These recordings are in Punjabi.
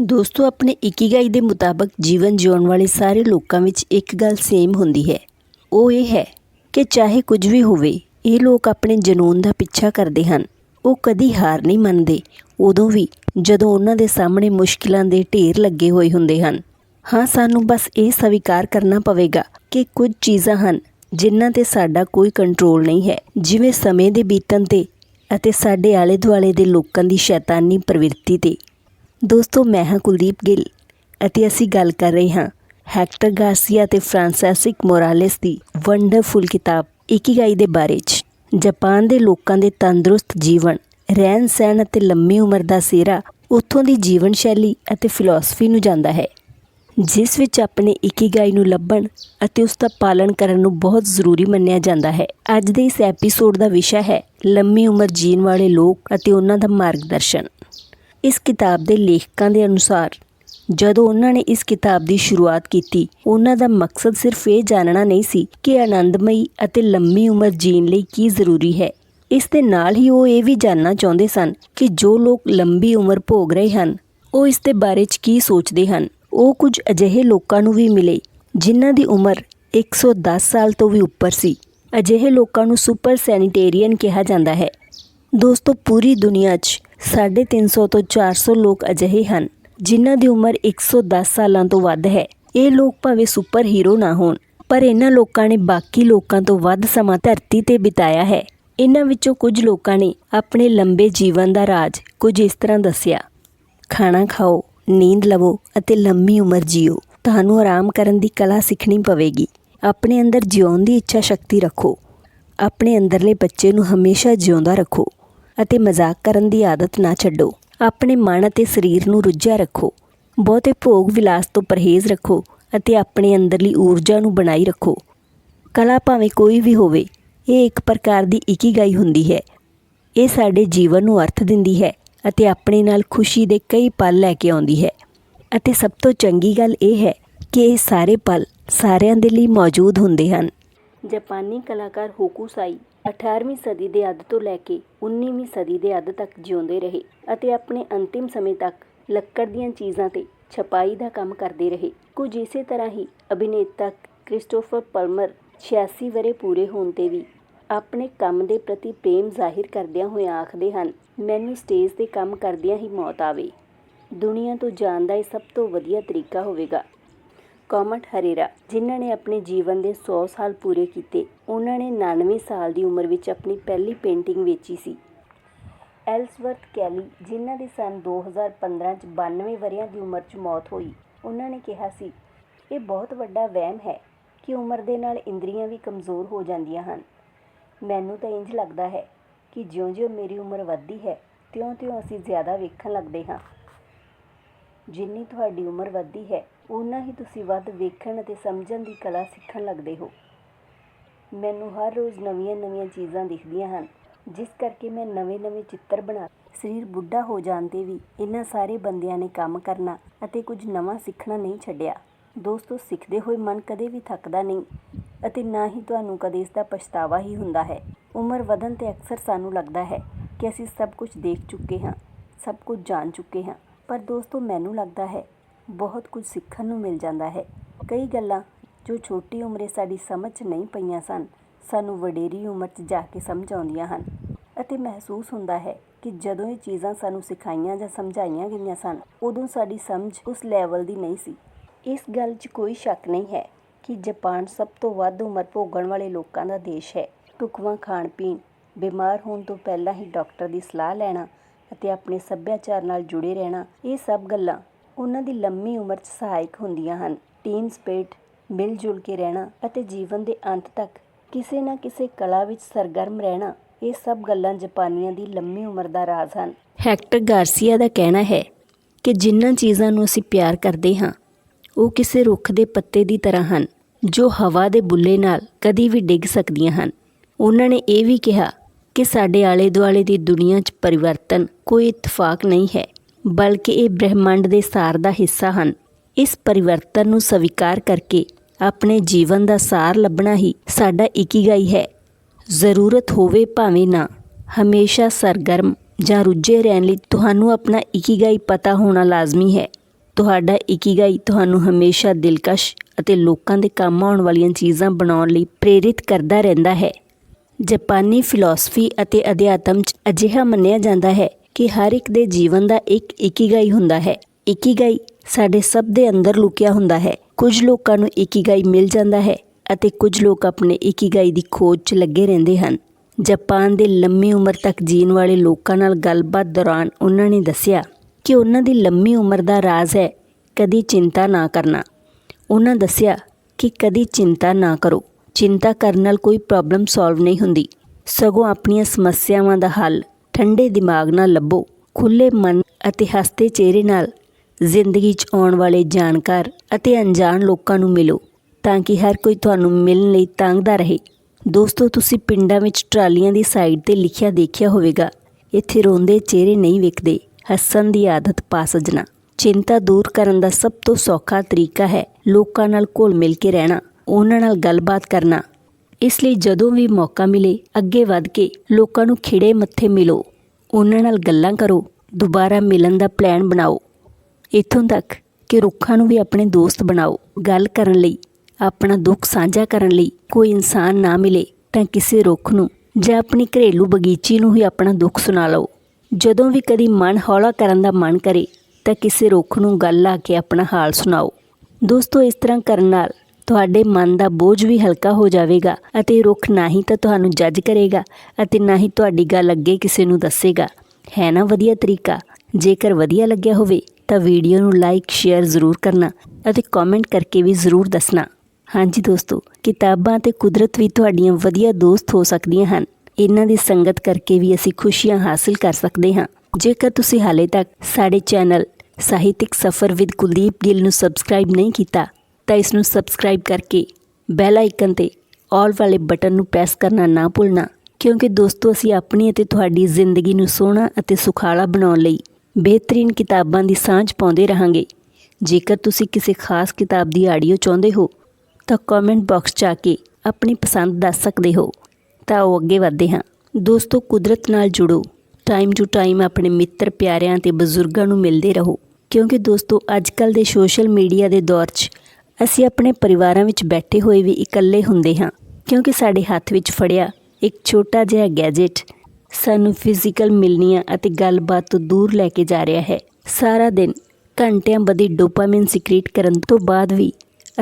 ਦੋਸਤੋ, ਆਪਣੇ ਇਕੀਗਾਈ ਦੇ ਮੁਤਾਬਕ ਜੀਵਨ ਜਿਉਣ ਵਾਲੇ ਸਾਰੇ ਲੋਕਾਂ ਵਿੱਚ ਇੱਕ ਗੱਲ ਸੇਮ ਹੁੰਦੀ ਹੈ। ਉਹ ਇਹ ਹੈ ਕਿ ਚਾਹੇ ਕੁਝ ਵੀ ਹੋਵੇ, ਇਹ ਲੋਕ ਆਪਣੇ ਜਨੂਨ ਦਾ ਪਿੱਛਾ ਕਰਦੇ ਹਨ। ਉਹ ਕਦੀ ਹਾਰ ਨਹੀਂ ਮੰਨਦੇ। ਉਦੋਂ ਵੀ ਜਦੋਂ ਉਹਨਾਂ ਦੇ ਸਾਹਮਣੇ ਮੁਸ਼ਕਿਲਾਂ ਦੇ ਢੇਰ ਲੱਗੇ ਹੋਏ ਹੁੰਦੇ ਹਨ। ਹਾਂ, ਸਾਨੂੰ ਬਸ ਇਹ ਸਵੀਕਾਰ ਕਰਨਾ ਪਵੇਗਾ ਕਿ ਕੁਝ ਚੀਜ਼ਾਂ ਹਨ ਜਿਨ੍ਹਾਂ ਤੇ ਸਾਡਾ ਕੋਈ ਕੰਟਰੋਲ ਨਹੀਂ ਹੈ। ਜਿਵੇਂ ਸਮੇਂ ਦੇ ਬੀਤਣ ਤੇ ਅਤੇ ਸਾਡੇ ਆਲੇ ਦੁਆਲੇ ਦੇ ਲੋਕਾਂ ਦੀ ਸ਼ੈਤਾਨੀ ਪ੍ਰਵਿਰਤੀ ਤੇ। ਦੋਸਤੋ, ਮੈਂ ਹਾਂ ਕੁਲਦੀਪ ਗਿੱਲ ਅਤੇ ਅਸੀਂ ਗੱਲ ਕਰ ਰਹੇ ਹਾਂ ਹੈਕਟਰ ਗਾਰਸੀਆ ਤੇ ਫ੍ਰਾਂਸਿਸਿਕ ਮੋਰਾਲੇਸ ਦੀ ਵੰਡਰਫੁਲ ਕਿਤਾਬ ਇਕੀਗਾਈ ਦੇ ਬਾਰੇ 'ਚ। ਜਾਪਾਨ ਦੇ ਲੋਕਾਂ ਦੇ ਤੰਦਰੁਸਤ ਜੀਵਨ, ਰਹਿਣ ਸਹਿਣ ਅਤੇ ਲੰਮੀ ਉਮਰ ਦਾ ਸਿਹਰਾ ਉੱਥੋਂ ਦੀ ਜੀਵਨ ਸ਼ੈਲੀ ਅਤੇ ਫਿਲਾਸਫੀ ਨੂੰ ਜਾਂਦਾ ਹੈ, ਜਿਸ ਵਿੱਚ ਆਪਣੇ ਇਕੀਗਾਈ ਨੂੰ ਲੱਭਣ ਅਤੇ ਉਸ ਦਾ ਪਾਲਣ ਕਰਨ ਨੂੰ ਬਹੁਤ ਜ਼ਰੂਰੀ ਮੰਨਿਆ ਜਾਂਦਾ ਹੈ। ਅੱਜ ਦੇ ਇਸ ਐਪੀਸੋਡ ਦਾ ਵਿਸ਼ਾ ਹੈ ਲੰਮੀ ਉਮਰ ਜੀਣ ਵਾਲੇ ਲੋਕ ਅਤੇ ਉਹਨਾਂ ਦਾ ਮਾਰਗਦਰਸ਼ਨ। ਇਸ ਕਿਤਾਬ ਦੇ ਲੇਖਕਾਂ ਦੇ ਅਨੁਸਾਰ, ਜਦੋਂ ਉਹਨਾਂ ਨੇ ਇਸ ਕਿਤਾਬ ਦੀ ਸ਼ੁਰੂਆਤ ਕੀਤੀ, ਉਹਨਾਂ ਦਾ ਮਕਸਦ ਸਿਰਫ ਇਹ ਜਾਣਨਾ ਨਹੀਂ ਸੀ ਕਿ ਆਨੰਦਮਈ ਅਤੇ ਲੰਮੀ ਉਮਰ ਜੀਣ ਲਈ ਕੀ ਜ਼ਰੂਰੀ ਹੈ। ਇਸ ਦੇ ਨਾਲ ਹੀ ਉਹ ਇਹ ਵੀ ਜਾਣਨਾ ਚਾਹੁੰਦੇ ਸਨ ਕਿ ਜੋ ਲੋਕ ਲੰਬੀ ਉਮਰ ਭੋਗ ਰਹੇ ਹਨ, ਉਹ ਇਸ ਦੇ ਬਾਰੇ 'ਚ ਕੀ ਸੋਚਦੇ ਹਨ। ਉਹ ਕੁਝ ਅਜਿਹੇ ਲੋਕਾਂ ਨੂੰ ਵੀ ਮਿਲੇ, ਜਿਨ੍ਹਾਂ ਦੀ ਉਮਰ 110 ਸਾਲ ਤੋਂ ਵੀ ਉੱਪਰ ਸੀ। ਅਜਿਹੇ ਲੋਕਾਂ ਨੂੰ ਸੁਪਰ ਸੈਨੀਟੇਰੀਅਨ ਕਿਹਾ ਜਾਂਦਾ ਹੈ। ਦੋਸਤੋ, ਪੂਰੀ ਦੁਨੀਆ 'ਚ 350 ਤੋਂ 400 ਲੋਕ ਅਜਿਹੇ ਹਨ, ਜਿਨ੍ਹਾਂ ਦੀ ਉਮਰ 110 ਸਾਲਾਂ ਤੋਂ ਵੱਧ ਹੈ। ਇਹ ਲੋਕ ਭਾਵੇਂ ਸੁਪਰ ਹੀਰੋ ਨਾ ਹੋਣ, ਪਰ ਇਹਨਾਂ ਲੋਕਾਂ ਨੇ ਬਾਕੀ ਲੋਕਾਂ ਤੋਂ ਵੱਧ ਸਮਾਂ ਧਰਤੀ ਤੇ ਬਿਤਾਇਆ ਹੈ। ਇਹਨਾਂ ਵਿੱਚੋਂ ਕੁਝ ਲੋਕਾਂ ਨੇ ਆਪਣੇ ਲੰਬੇ ਜੀਵਨ ਦਾ ਰਾਜ ਕੁਝ ਇਸ ਤਰ੍ਹਾਂ ਦੱਸਿਆ, ਖਾਣਾ ਖਾਓ, ਨੀਂਦ ਲਵੋ ਅਤੇ ਲੰਮੀ ਉਮਰ ਜੀਓ। ਤੁਹਾਨੂੰ ਆਰਾਮ ਕਰਨ ਦੀ ਕਲਾ ਸਿੱਖਣੀ ਪਵੇਗੀ। ਆਪਣੇ ਅੰਦਰ ਜਿਉਣ ਦੀ ਇੱਛਾ ਸ਼ਕਤੀ ਰੱਖੋ। ਆਪਣੇ ਅੰਦਰਲੇ ਬੱਚੇ ਨੂੰ ਹਮੇਸ਼ਾ ਜਿਉਂਦਾ ਰੱਖੋ। ਅਤੇ ਮਜ਼ਾਕ ਕਰਨ ਦੀ ਆਦਤ ਨਾ ਛੱਡੋ। ਆਪਣੇ ਮਨ ਅਤੇ ਸਰੀਰ ਨੂੰ ਰੁੱਝਿਆ ਰੱਖੋ। ਬਹੁਤੇ ਭੋਗ ਵਿਲਾਸ ਤੋਂ ਪਰਹੇਜ਼ ਰੱਖੋ ਅਤੇ ਆਪਣੇ ਅੰਦਰਲੀ ਊਰਜਾ ਨੂੰ ਬਣਾਈ ਰੱਖੋ। ਕਲਾ ਭਾਵੇਂ ਕੋਈ ਵੀ ਹੋਵੇ, ਇਹ ਇੱਕ ਪ੍ਰਕਾਰ ਦੀ ਇਕੀਗਾਈ ਹੁੰਦੀ ਹੈ। ਇਹ ਸਾਡੇ ਜੀਵਨ ਨੂੰ ਅਰਥ ਦਿੰਦੀ ਹੈ ਅਤੇ ਆਪਣੇ ਨਾਲ ਖੁਸ਼ੀ ਦੇ ਕਈ ਪਲ ਲੈ ਕੇ ਆਉਂਦੀ ਹੈ। ਅਤੇ ਸਭ ਤੋਂ ਚੰਗੀ ਗੱਲ ਇਹ ਹੈ ਕਿ ਇਹ ਸਾਰੇ ਪਲ ਸਾਰਿਆਂ ਦੇ ਲਈ ਮੌਜੂਦ ਹੁੰਦੇ ਹਨ। ਜਾਪਾਨੀ ਕਲਾਕਾਰ ਹੋਕੂਸਾਈ 18ਵੀਂ ਸਦੀ ਦੇ ਅੱਧ ਤੋਂ ਲੈ ਕੇ 19ਵੀਂ ਸਦੀ ਦੇ ਅੱਧ ਤੱਕ ਜਿਉਂਦੇ ਰਹੇ ਅਤੇ ਆਪਣੇ ਅੰਤਿਮ ਸਮੇਂ ਤੱਕ ਲੱਕੜ ਦੀਆਂ ਚੀਜ਼ਾਂ ਤੇ ਛਪਾਈ ਦਾ ਕੰਮ ਕਰਦੇ ਰਹੇ। ਕੁਝ ਇਸੇ ਤਰ੍ਹਾਂ ਹੀ ਅਭਿਨੇਤਾ ਕ੍ਰਿਸਟੋਫਰ ਪਲਮਰ 86 ਵਰੇ ਪੂਰੇ ਹੋਣ ਤੇ ਵੀ ਆਪਣੇ ਕੰਮ ਦੇ ਪ੍ਰਤੀ ਪ੍ਰੇਮ ਜ਼ਾਹਿਰ ਕਰਦਿਆਂ ਹੋਇਆਂ ਆਖਦੇ ਹਨ, ਮੈਨੂੰ ਸਟੇਜ ਤੇ ਕੰਮ ਕਰਦਿਆਂ ਹੀ ਮੌਤ ਆਵੇ। ਦੁਨੀਆ ਤੋਂ ਜਾਣ ਦਾ ਇਹ ਸਭ ਤੋਂ ਵਧੀਆ ਤਰੀਕਾ ਹੋਵੇਗਾ। ਕਾਮਟ ਹਰੇਰਾ, ਜਿਨ੍ਹਾਂ ਨੇ ਆਪਣੇ ਜੀਵਨ ਦੇ 100 ਸਾਲ ਪੂਰੇ ਕੀਤੇ, ਉਹਨਾਂ ਨੇ 99 ਸਾਲ ਦੀ ਉਮਰ ਵਿੱਚ ਆਪਣੀ ਪਹਿਲੀ ਪੇਂਟਿੰਗ ਵੇਚੀ ਸੀ। ਐਲਸਵਰਥ ਕੈਲੀ, ਜਿਨ੍ਹਾਂ ਦੀ ਸਨ 2015 ਚ 92 ਵਰਿਆਂ ਦੀ ਉਮਰ 'ਚ ਮੌਤ ਹੋਈ, ਉਹਨਾਂ ਨੇ ਕਿਹਾ ਸੀ, ਇਹ ਬਹੁਤ ਵੱਡਾ ਵਹਿਮ ਹੈ ਕਿ ਉਮਰ ਦੇ ਨਾਲ ਇੰਦਰੀਆਂ ਵੀ ਕਮਜ਼ੋਰ ਹੋ ਜਾਂਦੀਆਂ ਹਨ। ਮੈਨੂੰ ਤਾਂ ਇੰਜ ਲੱਗਦਾ ਹੈ ਕਿ ਜਿਉਂ-ਜਿਉਂ ਮੇਰੀ ਉਮਰ ਵੱਧਦੀ ਹੈ, ਤਿਉਂ-ਤਿਉਂ ਅਸੀਂ ਜ਼ਿਆਦਾ ਵੇਖਣ ਲੱਗਦੇ ਹਾਂ। ਜਿੰਨੀ ਤੁਹਾਡੀ ਉਮਰ ਵੱਧਦੀ ਹੈ ਉਨਾ ਹੀ ਤੁਸੀਂ ਵੱਧ ਵੇਖਣ ਅਤੇ ਸਮਝਣ ਦੀ ਕਲਾ ਸਿੱਖਣ ਲੱਗਦੇ ਹੋ। ਮੈਨੂੰ ਹਰ ਰੋਜ਼ ਨਵੀਆਂ-ਨਵੀਆਂ ਚੀਜ਼ਾਂ ਦਿਖਦੀਆਂ ਹਨ, ਜਿਸ ਕਰਕੇ ਮੈਂ ਨਵੇਂ-ਨਵੇਂ ਚਿੱਤਰ ਬਣਾ ਸਰੀਰ ਬੁੱਢਾ ਹੋ ਜਾਣ ਤੇ ਵੀ ਇਹਨਾਂ ਸਾਰੇ ਬੰਦਿਆਂ ਨੇ ਕੰਮ ਕਰਨਾ ਅਤੇ ਕੁਝ ਨਵਾਂ ਸਿੱਖਣਾ ਨਹੀਂ ਛੱਡਿਆ। ਦੋਸਤੋ, ਸਿੱਖਦੇ ਹੋਏ ਮਨ ਕਦੇ ਵੀ ਥੱਕਦਾ ਨਹੀਂ ਅਤੇ ਨਾ ਹੀ ਤੁਹਾਨੂੰ ਕਦੇ ਇਸ ਦਾ ਪਛਤਾਵਾ ਹੀ ਹੁੰਦਾ ਹੈ। ਉਮਰ ਵਧਣ ਤੇ ਅਕਸਰ ਸਾਨੂੰ ਲੱਗਦਾ ਹੈ ਕਿ ਅਸੀਂ ਸਭ ਕੁਝ ਦੇਖ ਚੁੱਕੇ ਹਾਂ, ਸਭ ਕੁਝ ਜਾਣ ਚੁੱਕੇ ਹਾਂ। ਪਰ ਦੋਸਤੋ, ਮੈਨੂੰ ਲੱਗਦਾ ਹੈ ਬਹੁਤ ਕੁਝ ਸਿੱਖਣ ਨੂੰ ਮਿਲ ਜਾਂਦਾ ਹੈ। ਕਈ ਗੱਲਾਂ ਜੋ ਛੋਟੀ ਉਮਰੇ ਸਾਡੀ ਸਮਝ 'ਚ ਨਹੀਂ ਪਈਆਂ ਸਨ, ਸਾਨੂੰ ਵਡੇਰੀ ਉਮਰ 'ਚ ਜਾ ਕੇ ਸਮਝ ਆਉਂਦੀਆਂ ਹਨ ਅਤੇ ਮਹਿਸੂਸ ਹੁੰਦਾ ਹੈ ਕਿ ਜਦੋਂ ਇਹ ਚੀਜ਼ਾਂ ਸਾਨੂੰ ਸਿਖਾਈਆਂ ਜਾਂ ਸਮਝਾਈਆਂ ਗਈਆਂ ਸਨ, ਉਦੋਂ ਸਾਡੀ ਸਮਝ ਉਸ ਲੈਵਲ ਦੀ ਨਹੀਂ ਸੀ। ਇਸ ਗੱਲ 'ਚ ਕੋਈ ਸ਼ੱਕ ਨਹੀਂ ਹੈ ਕਿ ਜਾਪਾਨ ਸਭ ਤੋਂ ਵੱਧ ਉਮਰ ਭੋਗਣ ਵਾਲੇ ਲੋਕਾਂ ਦਾ ਦੇਸ਼ ਹੈ। ਢੁਕਵਾਂ ਖਾਣ ਪੀਣ, ਬਿਮਾਰ ਹੋਣ ਤੋਂ ਪਹਿਲਾਂ ਹੀ ਡਾਕਟਰ ਦੀ ਸਲਾਹ ਲੈਣਾ ਅਤੇ ਆਪਣੇ ਸੱਭਿਆਚਾਰ ਨਾਲ ਜੁੜੇ ਰਹਿਣਾ, ਇਹ ਸਭ ਗੱਲਾਂ ਉਹਨਾਂ ਦੀ ਲੰਮੀ ਉਮਰ 'ਚ ਸਹਾਇਕ ਹੁੰਦੀਆਂ ਹਨ। ਟੀਨ ਸਪਿਰਿਟ ਮਿਲ ਜੁਲ ਕੇ ਰਹਿਣਾ ਅਤੇ ਜੀਵਨ ਦੇ ਅੰਤ ਤੱਕ ਕਿਸੇ ਨਾ ਕਿਸੇ ਕਲਾ ਵਿੱਚ ਸਰਗਰਮ ਰਹਿਣਾ, ਇਹ ਸਭ ਗੱਲਾਂ ਜਾਪਾਨੀਆਂ ਦੀ ਲੰਮੀ ਉਮਰ ਦਾ ਰਾਜ਼ ਹਨ। ਹੈਕਟਰ ਗਾਰਸੀਆ ਦਾ ਕਹਿਣਾ ਹੈ ਕਿ ਜਿਨ੍ਹਾਂ ਚੀਜ਼ਾਂ ਨੂੰ ਅਸੀਂ ਪਿਆਰ ਕਰਦੇ ਹਾਂ, ਉਹ ਕਿਸੇ ਰੁੱਖ ਦੇ ਪੱਤੇ ਦੀ ਤਰ੍ਹਾਂ ਹਨ, ਜੋ ਹਵਾ ਦੇ ਬੁੱਲੇ ਨਾਲ ਕਦੀ ਵੀ ਡਿੱਗ ਸਕਦੀਆਂ ਹਨ। ਉਹਨਾਂ ਨੇ ਇਹ ਵੀ ਕਿਹਾ ਕਿ ਸਾਡੇ ਆਲੇ ਦੁਆਲੇ ਦੀ ਦੁਨੀਆ 'ਚ ਪਰਿਵਰਤਨ ਕੋਈ ਇਤਫਾਕ ਨਹੀਂ ਹੈ। ਬਲਕਿ ਇਹ ਬ੍ਰਹਿਮੰਡ ਦੇ ਸਾਰ ਦਾ ਹਿੱਸਾ ਹਨ। ਇਸ ਪਰਿਵਰਤਨ ਨੂੰ ਸਵੀਕਾਰ ਕਰਕੇ ਆਪਣੇ ਜੀਵਨ ਦਾ ਸਾਰ ਲੱਭਣਾ ਹੀ ਸਾਡਾ ਇਕੀਗਾਈ ਹੈ। ਜ਼ਰੂਰਤ ਹੋਵੇ ਭਾਵੇਂ ਨਾ, ਹਮੇਸ਼ਾ ਸਰਗਰਮ ਜਾਂ ਰੁੱਝੇ ਰਹਿਣ ਲਈ ਤੁਹਾਨੂੰ ਆਪਣਾ ਇਕੀਗਾਈ ਪਤਾ ਹੋਣਾ ਲਾਜ਼ਮੀ ਹੈ। ਤੁਹਾਡਾ ਇਕੀਗਾਈ ਤੁਹਾਨੂੰ ਹਮੇਸ਼ਾ ਦਿਲਕਸ਼ ਅਤੇ ਲੋਕਾਂ ਦੇ ਕੰਮ ਆਉਣ ਵਾਲੀਆਂ ਚੀਜ਼ਾਂ ਬਣਾਉਣ ਲਈ ਪ੍ਰੇਰਿਤ ਕਰਦਾ ਰਹਿੰਦਾ ਹੈ। ਜਾਪਾਨੀ ਫਿਲਾਸਫੀ ਅਤੇ ਅਧਿਆਤਮ 'ਚ ਅਜਿਹਾ ਮੰਨਿਆ ਜਾਂਦਾ ਹੈ ਕਿ ਹਰ ਇੱਕ ਦੇ ਜੀਵਨ ਦਾ ਇੱਕ ਇਕੀਗਾਈ ਹੁੰਦਾ ਹੈ। ਇਕੀਗਾਈ ਸਾਡੇ ਸਭ ਦੇ ਅੰਦਰ ਲੁਕਿਆ ਹੁੰਦਾ ਹੈ। ਕੁਝ ਲੋਕਾਂ ਨੂੰ ਇਕੀਗਾਈ ਮਿਲ ਜਾਂਦਾ ਹੈ ਅਤੇ ਕੁਝ ਲੋਕ ਆਪਣੇ ਇਕੀਗਾਈ ਦੀ ਖੋਜ 'ਚ ਲੱਗੇ ਰਹਿੰਦੇ ਹਨ। ਜਾਪਾਨ ਦੇ ਲੰਮੀ ਉਮਰ ਤੱਕ ਜੀਣ ਵਾਲੇ ਲੋਕਾਂ ਨਾਲ ਗੱਲਬਾਤ ਦੌਰਾਨ ਉਹਨਾਂ ਨੇ ਦੱਸਿਆ ਕਿ ਉਹਨਾਂ ਦੀ ਲੰਮੀ ਉਮਰ ਦਾ ਰਾਜ਼ ਹੈ, ਕਦੀ ਚਿੰਤਾ ਨਾ ਕਰਨਾ। ਉਹਨਾਂ ਦੱਸਿਆ ਕਿ ਕਦੀ ਚਿੰਤਾ ਨਾ ਕਰੋ। ਚਿੰਤਾ ਕਰਨ ਨਾਲ ਕੋਈ ਪ੍ਰੋਬਲਮ ਸੋਲਵ ਨਹੀਂ ਹੁੰਦੀ। ਸਗੋਂ ਆਪਣੀਆਂ ਸਮੱਸਿਆਵਾਂ ਦਾ ਹੱਲ ਠੰਡੇ ਦਿਮਾਗ ਨਾਲ ਲੱਭੋ ਖੁੱਲੇ ਮਨ ਅਤੇ ਹੱਸਦੇ ਚਿਹਰੇ ਨਾਲ ਜ਼ਿੰਦਗੀ 'ਚ ਆਉਣ ਵਾਲੇ ਜਾਣਕਾਰ ਅਤੇ ਅਣਜਾਣ ਲੋਕਾਂ ਨੂੰ ਮਿਲੋ ਤਾਂ ਕਿ ਹਰ ਕੋਈ ਤੁਹਾਨੂੰ ਮਿਲਣ ਲਈ ਤੰਗਦਾ ਰਹੇ। ਦੋਸਤੋ, ਤੁਸੀਂ ਪਿੰਡਾਂ ਵਿੱਚ ਟਰਾਲੀਆਂ ਦੀ ਸਾਈਡ ਤੇ ਲਿਖਿਆ ਦੇਖਿਆ ਹੋਵੇਗਾ, ਇੱਥੇ ਰੋਂਦੇ ਚਿਹਰੇ ਨਹੀਂ ਵਿਕਦੇ ਹੱਸਣ ਦੀ ਆਦਤ ਪਾ ਸਜਣਾ। ਚਿੰਤਾ ਦੂਰ ਕਰਨ ਦਾ ਸਭ ਤੋਂ ਸੌਖਾ ਤਰੀਕਾ ਹੈ ਲੋਕਾਂ ਨਾਲ ਘੁਲ ਮਿਲ ਕੇ ਰਹਿਣਾ, ਉਹਨਾਂ ਨਾਲ ਗੱਲਬਾਤ ਕਰਨਾ ਇਸ ਲਈ ਜਦੋਂ ਵੀ ਮੌਕਾ ਮਿਲੇ, ਅੱਗੇ ਵੱਧ ਕੇ ਲੋਕਾਂ ਨੂੰ ਖਿੜੇ ਮੱਥੇ ਮਿਲੋ। ਉਹਨਾਂ ਨਾਲ ਗੱਲਾਂ ਕਰੋ। ਦੁਬਾਰਾ ਮਿਲਣ ਦਾ ਪਲਾਨ ਬਣਾਓ। ਇੱਥੋਂ ਤੱਕ ਕਿ ਰੁੱਖਾਂ ਨੂੰ ਵੀ ਆਪਣੇ ਦੋਸਤ ਬਣਾਓ। ਗੱਲ ਕਰਨ ਲਈ, ਆਪਣਾ ਦੁੱਖ ਸਾਂਝਾ ਕਰਨ ਲਈ ਕੋਈ ਇਨਸਾਨ ਨਾ ਮਿਲੇ ਤਾਂ ਕਿਸੇ ਰੁੱਖ ਨੂੰ ਜਾਂ ਆਪਣੀ ਘਰੇਲੂ ਬਗੀਚੀ ਨੂੰ ਹੀ ਆਪਣਾ ਦੁੱਖ ਸੁਣਾ ਲਓ। ਜਦੋਂ ਵੀ ਕਦੀ ਮਨ ਹੌਲਾ ਕਰਨ ਦਾ ਮਨ ਕਰੇ ਤਾਂ ਕਿਸੇ ਰੁੱਖ ਨੂੰ ਗੱਲ ਲਾ ਕੇ ਆਪਣਾ ਹਾਲ ਸੁਣਾਓ। ਦੋਸਤੋ, ਇਸ ਤਰ੍ਹਾਂ ਕਰਨ ਨਾਲ ਤੁਹਾਡੇ ਮਨ ਦਾ ਬੋਝ ਵੀ ਹਲਕਾ ਹੋ ਜਾਵੇਗਾ ਅਤੇ ਰੁੱਖ ਨਾ ਹੀ ਤਾਂ ਤੁਹਾਨੂੰ ਜੱਜ ਕਰੇਗਾ ਅਤੇ ਨਾ ਹੀ ਤੁਹਾਡੀ ਗੱਲ ਅੱਗੇ ਕਿਸੇ ਨੂੰ ਦੱਸੇਗਾ। ਹੈ ਨਾ ਵਧੀਆ ਤਰੀਕਾ? ਜੇਕਰ ਵਧੀਆ ਲੱਗਿਆ ਹੋਵੇ ਤਾਂ ਵੀਡੀਓ ਨੂੰ ਲਾਈਕ ਸ਼ੇਅਰ ਜ਼ਰੂਰ ਕਰਨਾ ਅਤੇ ਕਮੈਂਟ ਕਰਕੇ ਵੀ ਜ਼ਰੂਰ ਦੱਸਣਾ। ਹਾਂਜੀ ਦੋਸਤੋ, ਕਿਤਾਬਾਂ ਤੇ ਕੁਦਰਤ ਵੀ ਤੁਹਾਡੀਆਂ ਵਧੀਆ ਦੋਸਤ ਹੋ ਸਕਦੀਆਂ ਹਨ। ਇਹਨਾਂ ਦੀ ਸੰਗਤ ਕਰਕੇ ਵੀ ਅਸੀਂ ਖੁਸ਼ੀਆਂ ਹਾਸਲ ਕਰ ਸਕਦੇ ਹਾਂ। ਜੇਕਰ ਤੁਸੀਂ ਹਾਲੇ ਤੱਕ ਸਾਡੇ ਚੈਨਲ ਸਾਹਿਤਿਕ ਸਫਰ ਵਿਦ ਕੁਲਦੀਪ ਗਿੱਲ ਨੂੰ ਸਬਸਕ੍ਰਾਈਬ ਨਹੀਂ ਕੀਤਾ ਤਾਂ ਇਸ ਨੂੰ ਸਬਸਕ੍ਰਾਈਬ ਕਰਕੇ ਬੈਲ ਆਈਕਨ ਤੇ ਆਲ ਵਾਲੇ ਬਟਨ ਨੂੰ ਪ੍ਰੈਸ ਕਰਨਾ ਨਾ ਭੁੱਲਣਾ, ਕਿਉਂਕਿ ਦੋਸਤੋ ਅਸੀਂ ਆਪਣੀ ਅਤੇ ਤੁਹਾਡੀ ਜ਼ਿੰਦਗੀ ਨੂੰ ਸੋਹਣਾ ਅਤੇ ਸੁਖਾਲਾ ਬਣਾਉਣ ਲਈ ਬਿਹਤਰੀਨ ਕਿਤਾਬਾਂ ਦੀ ਸਾਂਝ ਪਾਉਂਦੇ ਰਹਾਂਗੇ। ਜੇਕਰ ਤੁਸੀਂ ਕਿਸੇ ਖਾਸ ਕਿਤਾਬ ਦੀ ਆਡੀਓ ਚਾਹੁੰਦੇ ਹੋ, ਤਾਂ ਕਮੈਂਟ ਬਾਕਸ 'ਚ ਆ ਕੇ ਆਪਣੀ ਪਸੰਦ ਦੱਸ ਸਕਦੇ ਹੋ। ਤਾਂ ਉਹ ਅੱਗੇ ਵਧਦੇ ਹਾਂ। ਦੋਸਤੋ ਕੁਦਰਤ ਨਾਲ ਜੁੜੋ। ਟਾਈਮ ਟੂ ਟਾਈਮ ਆਪਣੇ ਮਿੱਤਰ, ਪਿਆਰਿਆਂ ਤੇ ਬਜ਼ੁਰਗਾਂ ਨੂੰ ਮਿਲਦੇ ਰਹੋ। ਕਿਉਂਕਿ ਦੋਸਤੋ ਅੱਜਕੱਲ ਦੇ ਸੋਸ਼ਲ ਮੀਡੀਆ ਦੇ ਦੌਰ 'ਚ ਅਸੀਂ ਆਪਣੇ ਪਰਿਵਾਰਾਂ ਵਿੱਚ ਬੈਠੇ ਹੋਏ ਵੀ ਇਕੱਲੇ ਹੁੰਦੇ ਹਾਂ, ਕਿਉਂਕਿ ਸਾਡੇ ਹੱਥ ਵਿੱਚ ਫੜਿਆ ਇੱਕ ਛੋਟਾ ਜਿਹਾ ਗੈਜਟ ਸਾਨੂੰ ਫਿਜ਼ੀਕਲ ਮਿਲਨੀਆਂ ਅਤੇ ਗੱਲਬਾਤ ਤੋਂ ਦੂਰ ਲੈ ਕੇ ਜਾ ਰਿਹਾ ਹੈ। ਸਾਰਾ ਦਿਨ ਘੰਟਿਆਂ ਬਦੀ ਡੋਪਾਮਾਈਨ ਸਿਕ੍ਰੀਟ ਕਰਨ ਤੋਂ ਬਾਅਦ ਵੀ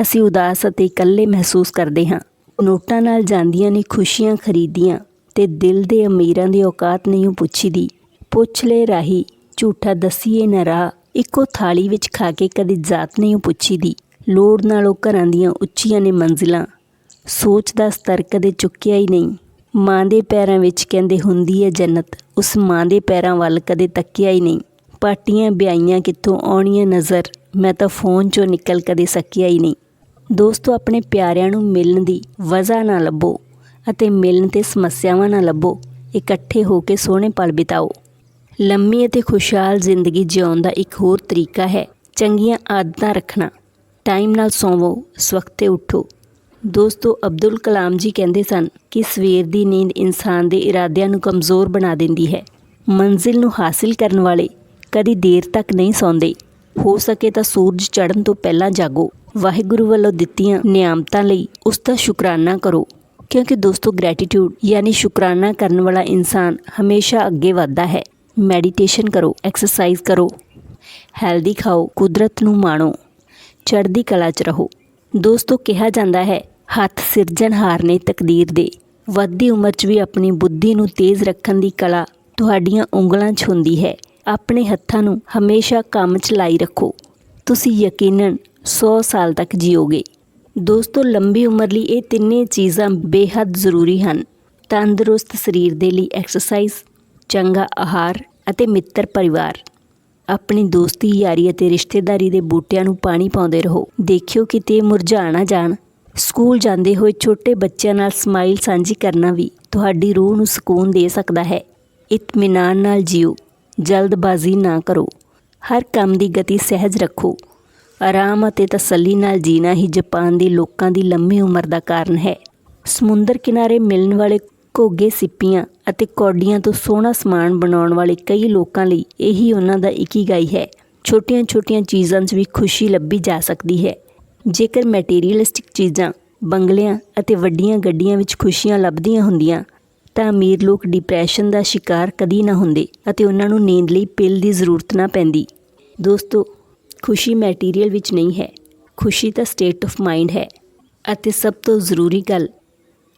ਅਸੀਂ ਉਦਾਸ ਅਤੇ ਇਕੱਲੇ ਮਹਿਸੂਸ ਕਰਦੇ ਹਾਂ। ਨੋਟਾਂ ਨਾਲ ਜਾਂਦੀਆਂ ਨੇ ਖੁਸ਼ੀਆਂ ਖਰੀਦੀਆਂ ਤੇ ਦਿਲ ਦੇ ਅਮੀਰਾਂ ਦੀ ਔਕਾਤ ਨਹੀਂ ਪੁੱਛੀਦੀ। ਪੁੱਛ ਲੈ ਰਾਹੀ, ਝੂਠਾ ਦਸੀਏ ਨਾ ਰਾਹ, ਇੱਕੋ ਥਾਲੀ ਵਿੱਚ ਖਾ ਕੇ ਕਦੀ ਜਾਤ ਨਹੀਂ ਪੁੱਛੀਦੀ। ਲੋੜ ਨਾਲੋਂ ਘਰਾਂ ਦੀਆਂ ਉੱਚੀਆਂ ਨੇ ਮੰਜ਼ਿਲਾਂ। ਸੋਚ ਦਾ ਸਤਰ ਕਦੇ ਚੁੱਕਿਆ ਹੀ ਨਹੀਂ। ਮਾਂ ਦੇ ਪੈਰਾਂ ਵਿੱਚ ਕਹਿੰਦੇ ਹੁੰਦੀ ਹੈ ਜੰਨਤ, ਉਸ ਮਾਂ ਦੇ ਪੈਰਾਂ ਵੱਲ ਕਦੇ ਤੱਕਿਆ ਹੀ ਨਹੀਂ। ਪਾਟੀਆਂ ਵਿਆਈਆਂ ਕਿੱਥੋਂ ਆਉਣੀਆਂ ਨਜ਼ਰ, ਮੈਂ ਤਾਂ ਫੋਨ 'ਚੋਂ ਨਿਕਲ ਕਦੇ ਸਕਿਆ ਹੀ ਨਹੀਂ। ਦੋਸਤੋ, ਆਪਣੇ ਪਿਆਰਿਆਂ ਨੂੰ ਮਿਲਣ ਦੀ ਵਜ੍ਹਾ ਨਾ ਲੱਭੋ ਅਤੇ ਮਿਲਣ ਤੇ ਸਮੱਸਿਆਵਾਂ ਨਾ ਲੱਭੋ। ਇਕੱਠੇ ਹੋ ਕੇ ਸੋਹਣੇ ਪਲ ਬਿਤਾਓ। ਲੰਮੀ ਅਤੇ ਖੁਸ਼ਹਾਲ ਜ਼ਿੰਦਗੀ ਜਿਉਣ ਦਾ ਇੱਕ ਹੋਰ ਤਰੀਕਾ ਹੈ, ਚੰਗੀਆਂ ਆਦਤਾਂ ਰੱਖਣਾ। ਟਾਈਮ ਨਾਲ ਸੌਵੋ, ਸਵਖਤੇ ਉੱਠੋ। ਦੋਸਤੋ, ਅਬਦੁਲ ਕਲਾਮ ਜੀ ਕਹਿੰਦੇ ਸਨ ਕਿ ਸਵੇਰ ਦੀ ਨੀਂਦ ਇਨਸਾਨ ਦੇ ਇਰਾਦਿਆਂ ਨੂੰ ਕਮਜ਼ੋਰ ਬਣਾ ਦਿੰਦੀ ਹੈ। ਮੰਜ਼ਿਲ ਨੂੰ ਹਾਸਿਲ ਕਰਨ ਵਾਲੇ ਕਦੀ ਦੇਰ ਤੱਕ ਨਹੀਂ ਸੌਂਦੇ। ਹੋ ਸਕੇ ਤਾਂ ਸੂਰਜ ਚੜ੍ਹਨ ਤੋਂ ਪਹਿਲਾਂ ਜਾਗੋ। ਵਾਹਿਗੁਰੂ ਵੱਲੋਂ ਦਿੱਤੀਆਂ ਨਿਆਮਤਾਂ ਲਈ ਉਸ ਦਾ ਸ਼ੁਕਰਾਨਾ ਕਰੋ। ਕਿਉਂਕਿ ਦੋਸਤੋ ਗ੍ਰੈਟੀਟਿਊਡ ਯਾਨੀ ਸ਼ੁਕਰਾਨਾ ਕਰਨ ਵਾਲਾ ਇਨਸਾਨ ਹਮੇਸ਼ਾ ਅੱਗੇ ਵੱਧਦਾ ਹੈ। ਮੈਡੀਟੇਸ਼ਨ ਕਰੋ ਐਕਸਰਸਾਈਜ਼ ਕਰੋ। ਹੈਲਦੀ ਖਾਓ, ਕੁਦਰਤ ਨੂੰ ਮਾਣੋ। ਚੜ੍ਹਦੀ ਕਲਾ 'ਚ ਰਹੋ। ਦੋਸਤੋ, ਕਿਹਾ ਜਾਂਦਾ ਹੈ, ਹੱਥ ਸਿਰਜਣਹਾਰ ਨੇ ਤਕਦੀਰ ਦੇ। ਵੱਧਦੀ ਉਮਰ 'ਚ ਵੀ ਆਪਣੀ ਬੁੱਧੀ ਨੂੰ ਤੇਜ਼ ਰੱਖਣ ਦੀ ਕਲਾ ਤੁਹਾਡੀਆਂ ਉਂਗਲਾਂ 'ਚ ਹੁੰਦੀ ਹੈ। ਆਪਣੇ ਹੱਥਾਂ ਨੂੰ ਹਮੇਸ਼ਾ ਕੰਮ 'ਚ ਲਾਈ ਰੱਖੋ। ਤੁਸੀਂ ਯਕੀਨਨ 100 ਸਾਲ ਤੱਕ ਜੀਓਗੇ। ਦੋਸਤੋ, ਲੰਬੀ ਉਮਰ ਲਈ ਇਹ ਤਿੰਨੇ ਚੀਜ਼ਾਂ ਬੇਹੱਦ ਜ਼ਰੂਰੀ ਹਨ। ਤੰਦਰੁਸਤ ਸਰੀਰ ਦੇ ਲਈ ਐਕਸਰਸਾਈਜ਼ ਚੰਗਾ ਆਹਾਰ ਅਤੇ ਮਿੱਤਰ ਪਰਿਵਾਰ। ਆਪਣੀ ਦੋਸਤੀ, ਯਾਰੀ ਅਤੇ ਰਿਸ਼ਤੇਦਾਰੀ ਦੇ ਬੂਟਿਆਂ ਨੂੰ ਪਾਣੀ ਪਾਉਂਦੇ ਰਹੋ। ਦੇਖਿਓ ਕਿਤੇ ਮੁਰਝਾ ਨਾ ਜਾਣ। ਸਕੂਲ ਜਾਂਦੇ ਹੋਏ ਛੋਟੇ ਬੱਚਿਆਂ ਨਾਲ ਸਮਾਈਲ ਸਾਂਝੀ ਕਰਨਾ ਵੀ ਤੁਹਾਡੀ ਰੂਹ ਨੂੰ ਸਕੂਨ ਦੇ ਸਕਦਾ ਹੈ। ਇਤਮਿਨਾਨ ਨਾਲ ਜੀਓ। ਜਲਦਬਾਜ਼ੀ ਨਾ ਕਰੋ। ਹਰ ਕੰਮ ਦੀ ਗਤੀ ਸਹਿਜ ਰੱਖੋ। ਆਰਾਮ ਅਤੇ ਤਸੱਲੀ ਨਾਲ ਜੀਣਾ ਹੀ ਜਾਪਾਨ ਦੇ ਲੋਕਾਂ ਦੀ ਲੰਮੀ ਉਮਰ ਦਾ ਕਾਰਨ ਹੈ। ਸਮੁੰਦਰ ਕਿਨਾਰੇ ਮਿਲਣ ਵਾਲੇ ਘੋਗੇ ਸਿੱਪੀਆਂ ਅਤੇ ਕੌਡੀਆਂ ਤੋਂ ਸੋਹਣਾ ਸਮਾਨ ਬਣਾਉਣ ਵਾਲੇ ਕਈ ਲੋਕਾਂ ਲਈ ਇਹੀ ਉਹਨਾਂ ਦਾ ਇਕੀਗਾਈ ਹੈ ਛੋਟੀਆਂ-ਛੋਟੀਆਂ ਚੀਜ਼ਾਂ 'ਚ ਵੀ ਖੁਸ਼ੀ ਲੱਭੀ ਜਾ ਸਕਦੀ ਹੈ। ਜੇਕਰ ਮੈਟੀਰੀਅਲਿਸਟਿਕ ਚੀਜ਼ਾਂ ਬੰਗਲਿਆਂ ਅਤੇ ਵੱਡੀਆਂ ਗੱਡੀਆਂ ਵਿੱਚ ਖੁਸ਼ੀਆਂ ਲੱਭਦੀਆਂ ਹੁੰਦੀਆਂ, ਤਾਂ ਅਮੀਰ ਲੋਕ ਡਿਪਰੈਸ਼ਨ ਦਾ ਸ਼ਿਕਾਰ ਕਦੀ ਨਾ ਹੁੰਦੇ ਅਤੇ ਉਹਨਾਂ ਨੂੰ ਨੀਂਦ ਲਈ ਪਿਲ ਦੀ ਜ਼ਰੂਰਤ ਨਾ ਪੈਂਦੀ। ਦੋਸਤੋ, ਖੁਸ਼ੀ ਮੈਟੀਰੀਅਲ ਵਿੱਚ ਨਹੀਂ ਹੈ। ਖੁਸ਼ੀ ਤਾਂ ਸਟੇਟ ਆਫ ਮਾਈਂਡ ਹੈ ਅਤੇ ਸਭ ਤੋਂ ਜ਼ਰੂਰੀ ਗੱਲ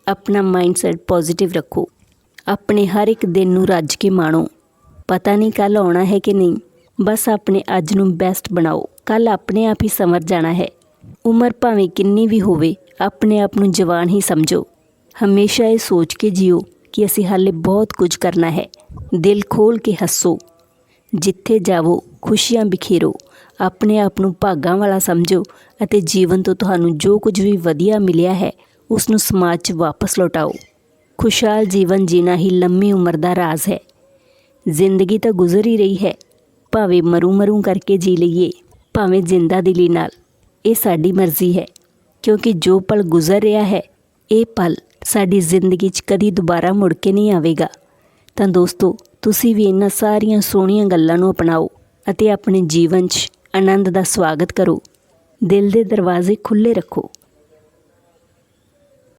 ਆਪਣਾ ਮਾਈਂਡਸੈਟ ਪੋਜ਼ਿਟਿਵ ਰੱਖੋ। ਆਪਣੇ ਹਰ ਇੱਕ ਦਿਨ ਨੂੰ ਰੱਜ ਕੇ ਮਾਣੋ। ਪਤਾ ਨਹੀਂ ਕੱਲ ਆਉਣਾ ਹੈ ਕਿ ਨਹੀਂ। ਬਸ ਆਪਣੇ ਅੱਜ ਨੂੰ ਬੈਸਟ ਬਣਾਓ। ਕੱਲ ਆਪਣੇ ਆਪ ਹੀ ਸਮਰ ਜਾਣਾ ਹੈ। ਉਮਰ ਭਾਵੇਂ ਕਿੰਨੀ ਵੀ ਹੋਵੇ, ਆਪਣੇ ਆਪ ਨੂੰ ਜਵਾਨ ਹੀ ਸਮਝੋ। ਹਮੇਸ਼ਾ ਇਹ ਸੋਚ ਕੇ ਜਿਓ ਕਿ ਅਸੀਂ ਹਾਲੇ ਬਹੁਤ ਕੁਝ ਕਰਨਾ ਹੈ। ਦਿਲ ਖੋਲ ਕੇ ਹੱਸੋ। ਜਿੱਥੇ ਜਾਵੋ, ਖੁਸ਼ੀਆਂ ਬਿਖੇਰੋ। ਆਪਣੇ ਆਪ ਨੂੰ ਭਾਗਾਂ ਵਾਲਾ ਸਮਝੋ ਅਤੇ ਜੀਵਨ ਤੋਂ ਤੁਹਾਨੂੰ ਜੋ ਕੁਝ ਵੀ ਵਧੀਆ ਮਿਲਿਆ ਹੈ ਉਸ ਨੂੰ ਸਮਾਜ 'ਚ ਵਾਪਸ ਲੁਟਾਓ। ਖੁਸ਼ਹਾਲ ਜੀਵਨ ਜੀਣਾ ਹੀ ਲੰਮੀ ਉਮਰ ਦਾ ਰਾਜ਼ ਹੈ। ਜ਼ਿੰਦਗੀ ਤਾਂ ਗੁਜ਼ਰ ਹੀ ਰਹੀ ਹੈ। ਭਾਵੇਂ ਮਰੂ ਮਰੂ ਕਰਕੇ ਜੀ ਲਈਏ, ਭਾਵੇਂ ਜਿੰਦਾ ਦਿਲੀ ਨਾਲ, ਇਹ ਸਾਡੀ ਮਰਜ਼ੀ ਹੈ। ਕਿਉਂਕਿ ਜੋ ਪਲ ਗੁਜ਼ਰ ਰਿਹਾ ਹੈ, ਇਹ ਪਲ ਸਾਡੀ ਜ਼ਿੰਦਗੀ 'ਚ ਕਦੀ ਦੁਬਾਰਾ ਮੁੜ ਕੇ ਨਹੀਂ ਆਵੇਗਾ। ਤਾਂ ਦੋਸਤੋ, ਤੁਸੀਂ ਵੀ ਇਹਨਾਂ ਸਾਰੀਆਂ ਸੋਹਣੀਆਂ ਗੱਲਾਂ ਨੂੰ ਅਪਣਾਓ ਅਤੇ ਆਪਣੇ ਜੀਵਨ 'ਚ ਆਨੰਦ ਦਾ ਸਵਾਗਤ ਕਰੋ। ਦਿਲ ਦੇ ਦਰਵਾਜ਼ੇ ਖੁੱਲ੍ਹੇ ਰੱਖੋ।